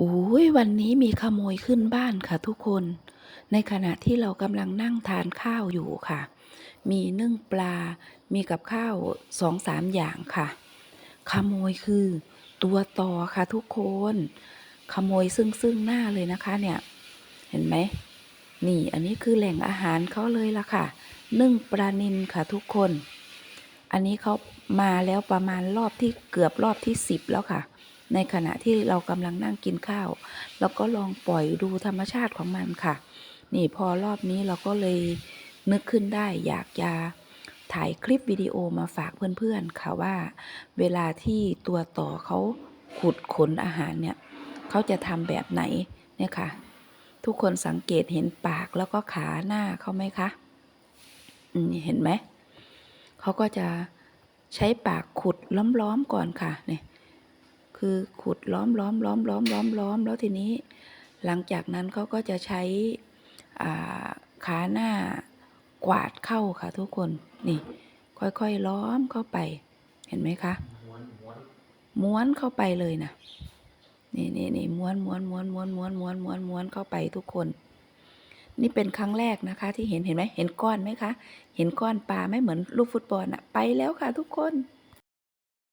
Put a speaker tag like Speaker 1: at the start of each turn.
Speaker 1: อุ้ยวันนี้มีขโมยขึ้นบ้านค่ะทุกคน ในขณะที่เรากำลังนั่งทานข้าวอยู่ค่ะ มีนึ่งปลา มีกับข้าวสองสามอย่างค่ะ ขโมยคือตัวต่อค่ะทุกคน ขโมยซึ่งซึ่งหน้าเลยนะคะเนี่ย เห็นไหม นี่อันนี้คือแหล่งอาหารเขาเลยละค่ะ นึ่งปลานิลค่ะทุกคน อันนี้เขามาแล้วประมาณรอบที่เกือบรอบที่สิบแล้วค่ะ ในขณะที่เรากำลังนั่งกินข้าว แล้วก็ลองปล่อยดูธรรมชาติของมันค่ะ นี่พอรอบนี้เราก็เลยนึกขึ้นได้อยากจะถ่ายคลิปวิดีโอมาฝากเพื่อนๆค่ะว่า เวลาที่ตัวต่อเขาขุดขนอาหารเนี่ยเขาจะทำแบบไหนเนี่ยค่ะ ทุกคนสังเกตเห็นปากแล้วก็ขาหน้าเขาไหมคะอืมเห็นไหมเขาก็จะใช้ปากขุดล้อมๆก่อนค่ะเนี่ย คือขุดล้อมล้อมล้อมล้อมล้อมล้อมแล้วทีนี้หลังจากนั้นเขาก็จะใช้อ่าขาหน้ากวาดเข้าค่ะทุกคนนี่ ค่อยๆล้อมเข้าไป เห็นไหมคะม้วนเข้าไปเลยนะนี่นี่นี่ม้วนม้วนม้วนม้วนม้วนม้วนม้วนม้วนเข้าไปทุกคน นี่เป็นครั้งแรกนะคะ ที่เห็นเห็นไหมเห็นก้อนไหมคะ เห็นก้อนปลาไหมเหมือนลูกฟุตบอลอะไปแล้วค่ะทุกคน